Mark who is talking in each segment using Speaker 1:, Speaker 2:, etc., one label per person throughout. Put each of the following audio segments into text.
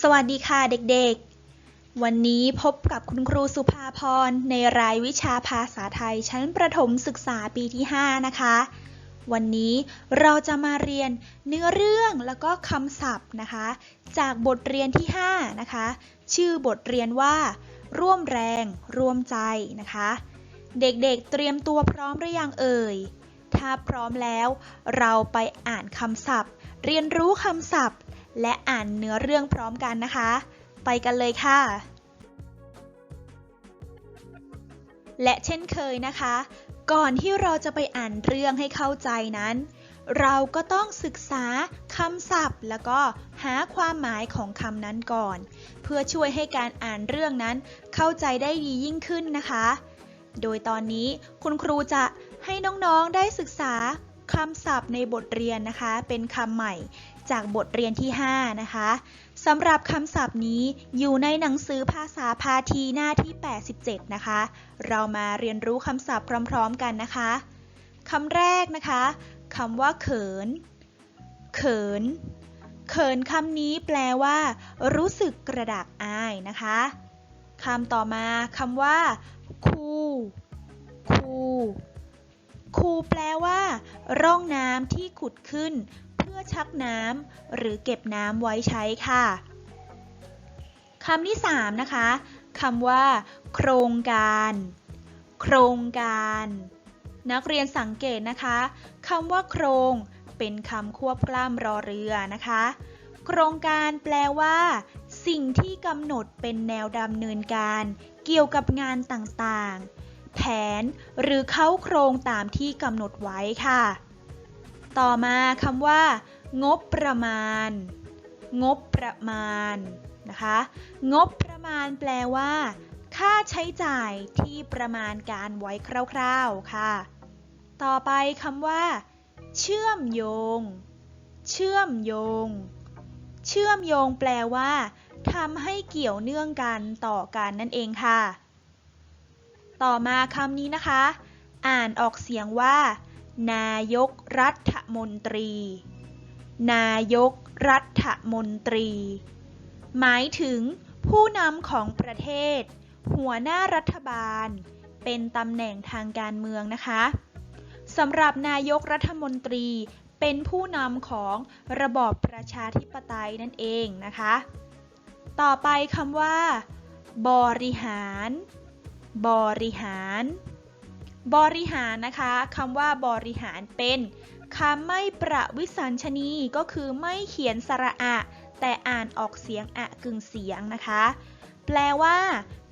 Speaker 1: สวัสดีค่ะเด็กๆ วันนี้พบกับคุณครูสุภาพรในรายวิชาภาษาไทยชั้นประถมศึกษาปีที่ 5 นะคะ วันนี้เราจะมาเรียนเนื้อเรื่องแล้วก็คำศัพท์นะคะ จากบทเรียนที่ 5 นะคะ ชื่อบทเรียนว่า ร่วมแรง ร่วมใจนะคะ เด็กๆเตรียมตัวพร้อมหรือยังเอ่ย ถ้าพร้อมแล้ว เราไปอ่านคำศัพท์ เรียนรู้คำศัพท์ และอ่านเนื้อเรื่องพร้อมกันนะคะ ไปกันเลยค่ะ และเช่นเคยนะคะ ก่อนที่เราจะไปอ่านเรื่องให้เข้าใจนั้น เราก็ต้องศึกษาคำศัพท์ แล้วก็หาความหมายของคำนั้นก่อน เพื่อช่วยให้การอ่านเรื่องนั้นเข้าใจได้ดียิ่งขึ้นนะคะ โดยตอนนี้คุณครูจะให้น้องๆได้ศึกษาคำศัพท์ในบทเรียนนะคะ เป็นคำใหม่ จากบทเรียนที่ 5 นะคะสำหรับคำศัพท์นี้อยู่ในหนังสือภาษาพาทีหน้าที่ 87 นะคะ เรามาเรียนรู้คำศัพท์พร้อม ๆ กันนะคะคำแรกนะคะคำว่าเขิน เขิน เขินคำนี้แปลว่า รู้สึกกระดากอายนะคะคำต่อมาคำว่า คูคูคูแปลว่า ร่องน้ำที่ขุดขึ้น อชักน้ำหรือเก็บน้ำไว้ใช้ค่ะคำที่ 3 นะคะคำว่า โครงการ โครงการ นักเรียนสังเกตนะคะคำว่าโครง เป็นคำควบกล้ำรอเรือนะคะ โครงการแปลว่า สิ่งที่กำหนดเป็นแนวดำเนินการ เกี่ยวกับงานต่างๆ แผนหรือเข้าโครงตามที่กำหนดไว้ค่ะ ต่อมาคำว่า งบประมาณ งบประมาณนะคะ งบประมาณแปลว่า ค่าใช้จ่ายที่ประมาณการไว้คร่าวๆค่ะ ต่อไปคำว่า เชื่อมโยง เชื่อมโยง เชื่อมโยงแปลว่าทำให้เกี่ยวเนื่องกันต่อกันนั่นเองค่ะ ต่อมาคำนี้นะคะ อ่านออกเสียงว่า นายกรัฐมนตรี นายกรัฐมนตรี หมายถึงผู้นำของประเทศ หัวหน้ารัฐบาล เป็นตำแหน่งทางการเมืองนะคะสำหรับนายกรัฐมนตรีเป็นผู้นำของระบอบประชาธิปไตยนั่นเองนะคะ ต่อไปคำว่า บริหาร บริหาร บริหารนะคะคำว่าบริหารเป็น คำไม่ประวิสัญชนีก็คือไม่เขียนสระอะ แต่อ่านออกเสียงอะกึ่งเสียงนะคะ แปลว่า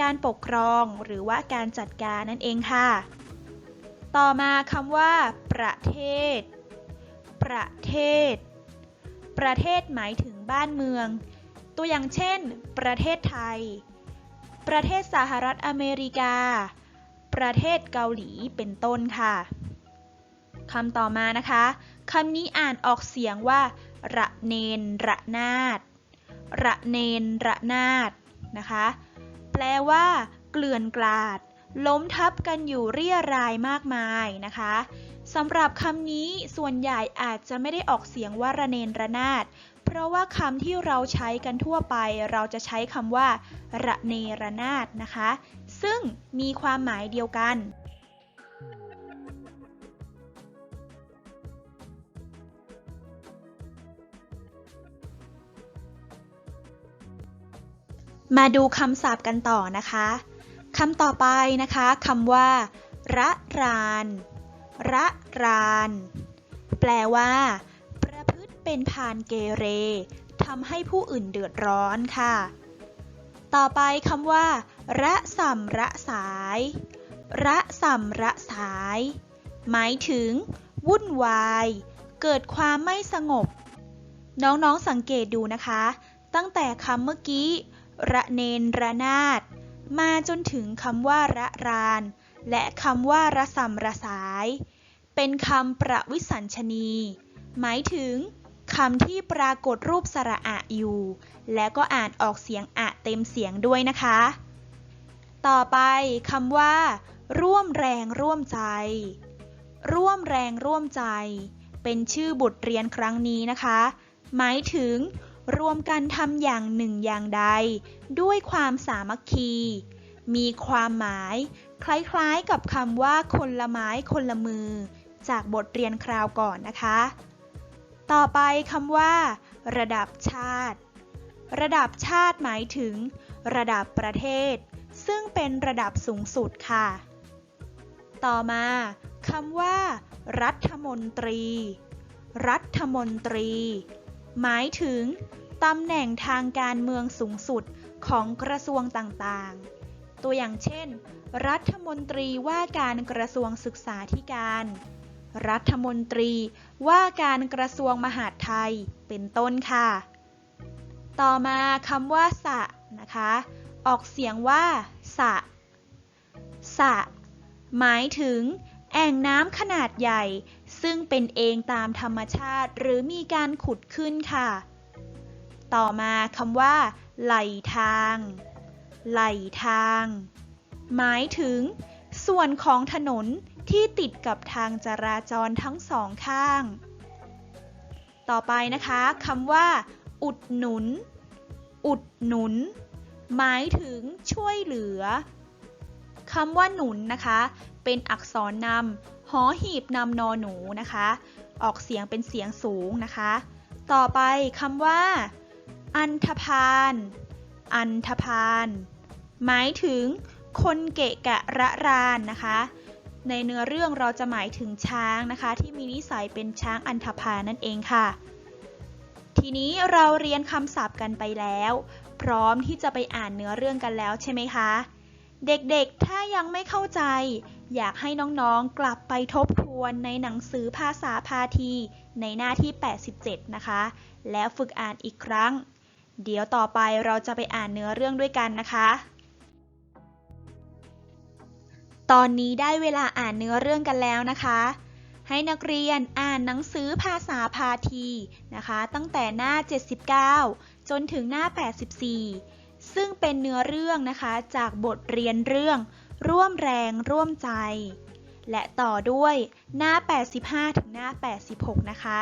Speaker 1: การปกครองหรือว่าการจัดการนั่นเองค่ะ ต่อมาคำว่า ประเทศ ประเทศ ประเทศหมายถึงบ้านเมือง ตัวอย่างเช่น ประเทศไทย ประเทศสหรัฐอเมริกา ประเทศเกาหลีเป็นต้นค่ะ คำต่อมานะคะคำนี้อ่านออกเสียงว่า ระเนนระนาด ระเนนระนาดนะคะ แปลว่า เกลื่อนกลาด ล้มทับกันอยู่เรียรายมากมายนะคะสำหรับคำนี้ส่วนใหญ่อาจจะไม่ได้ออกเสียงว่าระเนนระนาด เพราะว่าคำที่เราใช้กันทั่วไป เราจะใช้คำว่า ระเนระนาดนะคะ ซึ่งมีความหมายเดียวกัน มาดูคำศัพท์กันต่อนะคะคำต่อไปนะคะคำว่า ระราน ระราน แปลว่า ประพฤติเป็นพานเกเรทำให้ผู้อื่นเดือดร้อนค่ะ ต่อไปคำว่า ระสัมระสาย ระสัมระสาย หมายถึง วุ่นวาย เกิดความไม่สงบ น้องๆสังเกตดูนะคะ ตั้งแต่คำเมื่อกี้ ระเนนระนาด มาจนถึงคำว่าระราน และคำว่าระสัมระสาย เป็นคำประวิสัญชนี หมายถึงคำที่ปรากฏรูปสระอะอยู่ และก็อ่านออกเสียงอะเต็มเสียงด้วยนะคะ ต่อไปคำว่า ร่วมแรงร่วมใจ ร่วมแรงร่วมใจ เป็นชื่อบทเรียนครั้งนี้นะคะ หมายถึง รวมกันทำอย่างหนึ่งอย่างใด ด้วยความสามัคคี มีความหมาย คล้ายๆกับคำว่าคนละไม้คนละมือ จากบทเรียนคราวก่อนนะคะ ต่อไปคำว่า ระดับชาติ ระดับชาติหมายถึง ระดับประเทศ ซึ่งเป็นระดับสูงสุดค่ะ ต่อมาคำว่า รัฐมนตรี รัฐมนตรี หมายถึงตำแหน่งทางการเมืองสูงสุดของกระทรวงต่างๆ ตัวอย่างเช่น รัฐมนตรีว่าการกระทรวงศึกษาธิการ รัฐมนตรีว่าการกระทรวงมหาดไทย เป็นต้นค่ะ ต่อมาคำว่า สะนะคะ ออกเสียงว่า สะ สะ หมายถึง แอ่งน้ำขนาดใหญ่ ซึ่งเป็นเองตามธรรมชาติหรือมีการขุดขึ้นค่ะ ต่อมาคำว่า ไหลทาง ไหลทาง หมายถึง ส่วนของถนนที่ติดกับทางจราจรทั้งสองข้าง ต่อไปนะคะคำว่า อุดหนุน อุดหนุน หมายถึงช่วยเหลือคำว่าหนุนนะคะ เป็นอักษรนำ หอหีบนำนอหนูนะคะ ออกเสียงเป็นเสียงสูงนะคะ ต่อไปคำว่า อันธพาล อันธพาล หมายถึงคนเกะกะระรานนะคะ ในเนื้อเรื่องเราจะหมายถึงช้างนะคะ ที่มีนิสัยเป็นช้างอันธพาลนั่นเองค่ะ ทีนี้เราเรียนคำศัพท์กันไปแล้ว พร้อมที่จะไปอ่านเนื้อเรื่องกันแล้วใช่ไหมคะ เด็กๆ ถ้ายังไม่เข้าใจ อยากให้น้องๆ กลับไปทบทวนในหนังสือภาษาพาทีในหน้าที่ 87 นะคะ แล้วฝึกอ่านอีกครั้ง เดี๋ยวต่อไปเราจะไปอ่านเนื้อเรื่องด้วยกันนะคะ ตอนนี้ได้เวลาอ่านเนื้อเรื่องกันแล้วนะคะ ให้นักเรียนอ่านหนังสือภาษาพาทีนะคะ ตั้งแต่หน้า 79 จนถึงหน้า 84 ซึ่งเป็นเนื้อเรื่องนะคะจากบทเรียนเรื่อง ร่วมแรงร่วมใจ และต่อด้วยหน้า 85 ถึงหน้า 86 นะคะ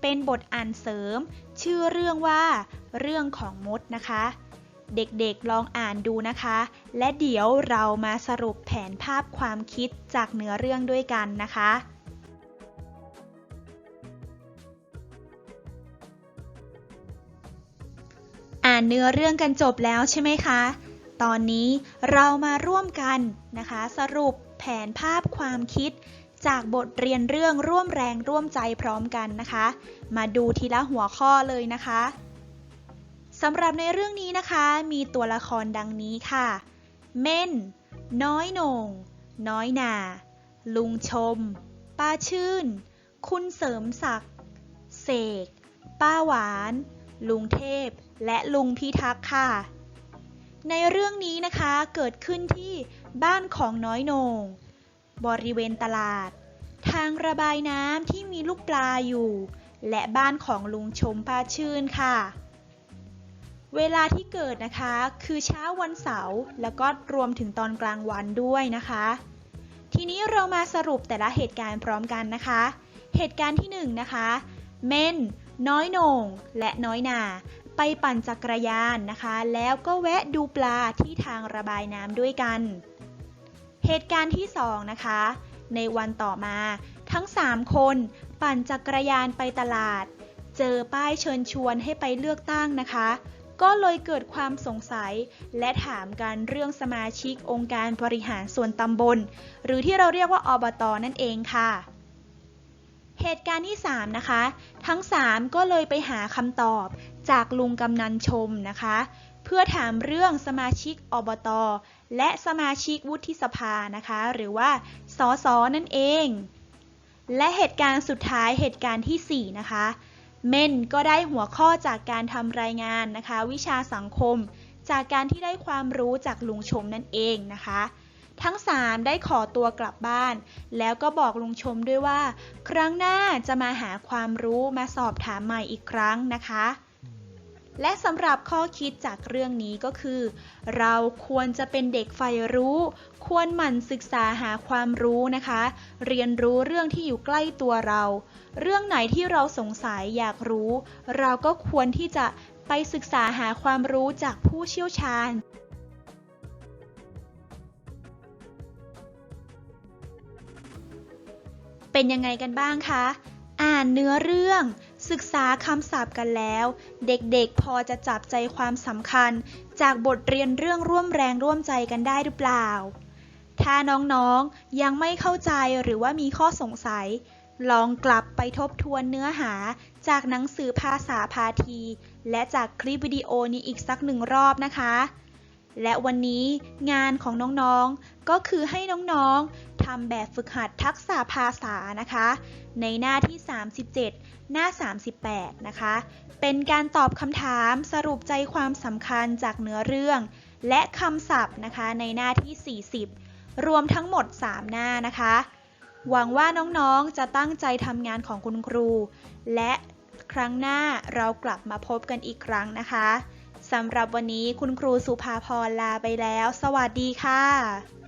Speaker 1: เป็นบทอ่านเสริม ชื่อเรื่องว่า เรื่องของมดนะคะ เด็กๆลองอ่านดูนะคะ และเดี๋ยวเรามาสรุปแผนภาพความคิดจากเนื้อเรื่องด้วยกันนะคะอ่านเนื้อเรื่องกันจบแล้วใช่ไหมคะ ตอนนี้เรามาร่วมกันนะคะ สรุปแผนภาพความคิด จากบทเรียนเรื่องร่วมแรงร่วมใจพร้อมกันนะคะ มาดูทีละหัวข้อเลยนะคะสำหรับในเรื่องนี้นะคะ มีตัวละครดังนี้ค่ะ เม่น น้อยโหนง น้อยนา ลุงชม ป้าชื่น คุณเสริมศักดิ์ เสก ป้าหวาน ลุงเทพ และลุงพิทักษ์ค่ะ ในเรื่องนี้นะคะเกิดขึ้นที่บ้านของน้อยโนง บริเวณตลาด ทางระบายน้ำที่มีลูกปลาอยู่ และบ้านของลุงชมป้าชื่นค่ะ เวลาที่เกิดนะคะ คือเช้าวันเสาร์แล้วก็รวมถึงตอนกลางวันด้วยนะคะ ทีนี้เรามาสรุปแต่ละเหตุการณ์พร้อมกันนะคะ เหตุการณ์ที่1นนะคะ เม่นน้อยโหน่ง และน้อยนา ไปปั่นจักรยานนะคะ แล้วก็แวะดูปลาที่ทางระบายน้ำด้วยกัน เหตุการณ์ที่ 2 นะคะ ในวันต่อมาทั้ง 3 คนปั่นจักรยานไปตลาด เจอป้ายเชิญชวนให้ไปเลือกตั้งนะคะ ก็เลยเกิดความสงสัย และถามกันเรื่องสมาชิกองค์การบริหารส่วนตำบล หรือที่เราเรียกว่าอบตนั่นเองค่ะเหตุการณ์ที่ 3 นะคะ ทั้ง 3 ก็เลยไปหาคำตอบ จากลุงกำนันชมนะคะ เพื่อถามเรื่องสมาชิกอบต และสมาชิกวุฒิสภานะคะ หรือว่าสสนั่นเอง และเหตุการณ์สุดท้ายเหตุการณ์ที่ 4 นะคะ เม่นก็ได้หัวข้อจากการทำรายงานนะคะ วิชาสังคม จากการที่ได้ความรู้จากลุงชมนั่นเองนะคะทั้ง 3 ได้ขอตัวกลับบ้าน แล้วก็บอกลุงชมด้วยว่า ครั้งหน้าจะมาหาความรู้มาสอบถามใหม่อีกครั้งนะคะ และสำหรับข้อคิดจากเรื่องนี้ก็คือ เราควรจะเป็นเด็กใฝ่รู้ ควรหมั่นศึกษาหาความรู้นะคะ เรียนรู้เรื่องที่อยู่ใกล้ตัวเรา เรื่องไหนที่เราสงสัยอยากรู้ เราก็ควรที่จะไปศึกษาหาความรู้จากผู้เชี่ยวชาญเป็นยังไงกันบ้างคะ อ่านเนื้อเรื่อง ศึกษาคำศัพท์กันแล้ว เด็กๆ พอจะจับใจความสำคัญ จากบทเรียนเรื่องร่วมแรงร่วมใจกันได้หรือเปล่า ถ้าน้องๆ ยังไม่เข้าใจหรือว่ามีข้อสงสัย ลองกลับไปทบทวนเนื้อหาจากหนังสือภาษาพาที และจากคลิปวิดีโอนี้อีกสักหนึ่งรอบนะคะ และวันนี้งานของน้องๆ ก็คือให้น้องๆ ทำแบบฝึกหัดทักษะภาษานะคะ ในหน้าที่ 37 หน้า 38 นะคะ เป็นการตอบคำถามสรุปใจความสำคัญจากเนื้อเรื่อง และคำศัพท์นะคะในหน้าที่ 40 รวมทั้งหมด 3 หน้านะคะ หวังว่าน้องๆจะตั้งใจทำงานของคุณครู และครั้งหน้าเรากลับมาพบกันอีกครั้งนะคะสำหรับวันนี้คุณครูสุภาพรลาไปแล้ว สวัสดีค่ะ